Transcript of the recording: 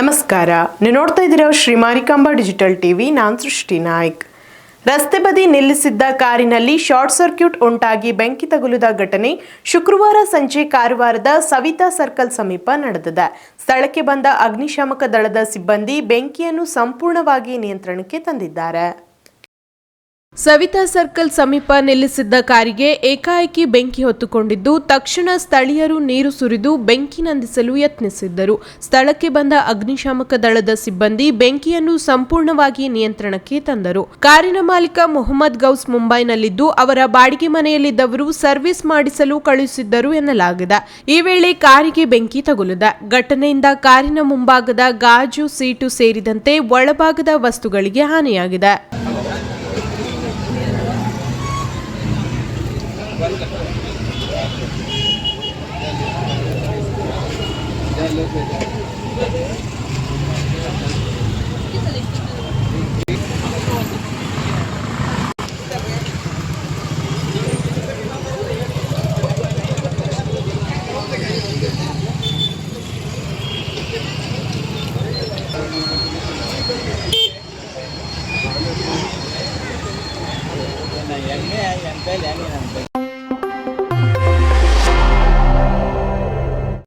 ನಮಸ್ಕಾರ. ನೀವು ನೋಡ್ತಾ ಇದ್ದೀರೋ ಶ್ರೀ ಮಾರಿಕಾಂಬ ಡಿಜಿಟಲ್ ಟಿವಿ. ನಾನು ಸೃಷ್ಟಿ ನಾಯ್ಕ್. ರಸ್ತೆ ಬದಿ ನಿಲ್ಲಿಸಿದ್ದ ಕಾರಿನಲ್ಲಿ ಶಾರ್ಟ್ ಸರ್ಕ್ಯೂಟ್ ಉಂಟಾಗಿ ಬೆಂಕಿ ತಗುಲಿದ ಘಟನೆ ಶುಕ್ರವಾರ ಸಂಜೆ ಕಾರವಾರದ ಸವಿತಾ ಸರ್ಕಲ್ ಸಮೀಪ ನಡೆದಿದೆ. ಸ್ಥಳಕ್ಕೆ ಬಂದ ಅಗ್ನಿಶಾಮಕ ದಳದ ಸಿಬ್ಬಂದಿ ಬೆಂಕಿಯನ್ನು ಸಂಪೂರ್ಣವಾಗಿ ನಿಯಂತ್ರಣಕ್ಕೆ ತಂದಿದ್ದಾರೆ. ಸವಿತಾ ಸರ್ಕಲ್ ಸಮೀಪ ನಿಲ್ಲಿಸಿದ್ದ ಕಾರಿಗೆ ಏಕಾಏಕಿ ಬೆಂಕಿ ಹೊತ್ತುಕೊಂಡಿದ್ದು, ತಕ್ಷಣ ಸ್ಥಳೀಯರು ನೀರು ಸುರಿದು ಬೆಂಕಿ ನಂದಿಸಲು ಯತ್ನಿಸಿದ್ದರು. ಸ್ಥಳಕ್ಕೆ ಬಂದ ಅಗ್ನಿಶಾಮಕ ದಳದ ಸಿಬ್ಬಂದಿ ಬೆಂಕಿಯನ್ನು ಸಂಪೂರ್ಣವಾಗಿ ನಿಯಂತ್ರಣಕ್ಕೆ ತಂದರು. ಕಾರಿನ ಮಾಲೀಕ ಮೊಹಮ್ಮದ್ ಗೌಸ್ ಮುಂಬೈನಲ್ಲಿದ್ದು, ಅವರ ಬಾಡಿಗೆ ಮನೆಯಲ್ಲಿದ್ದವರು ಸರ್ವಿಸ್ ಮಾಡಿಸಲು ಕಳುಹಿಸಿದ್ದರು ಎನ್ನಲಾಗಿದೆ. ಈ ವೇಳೆ ಕಾರಿಗೆ ಬೆಂಕಿ ತಗುಲಿದೆ. ಘಟನೆಯಿಂದ ಕಾರಿನ ಮುಂಭಾಗದ ಗಾಜು, ಸೀಟು ಸೇರಿದಂತೆ ಒಳಭಾಗದ ವಸ್ತುಗಳಿಗೆ ಹಾನಿಯಾಗಿದೆ. எங்க என் பேர் எங்க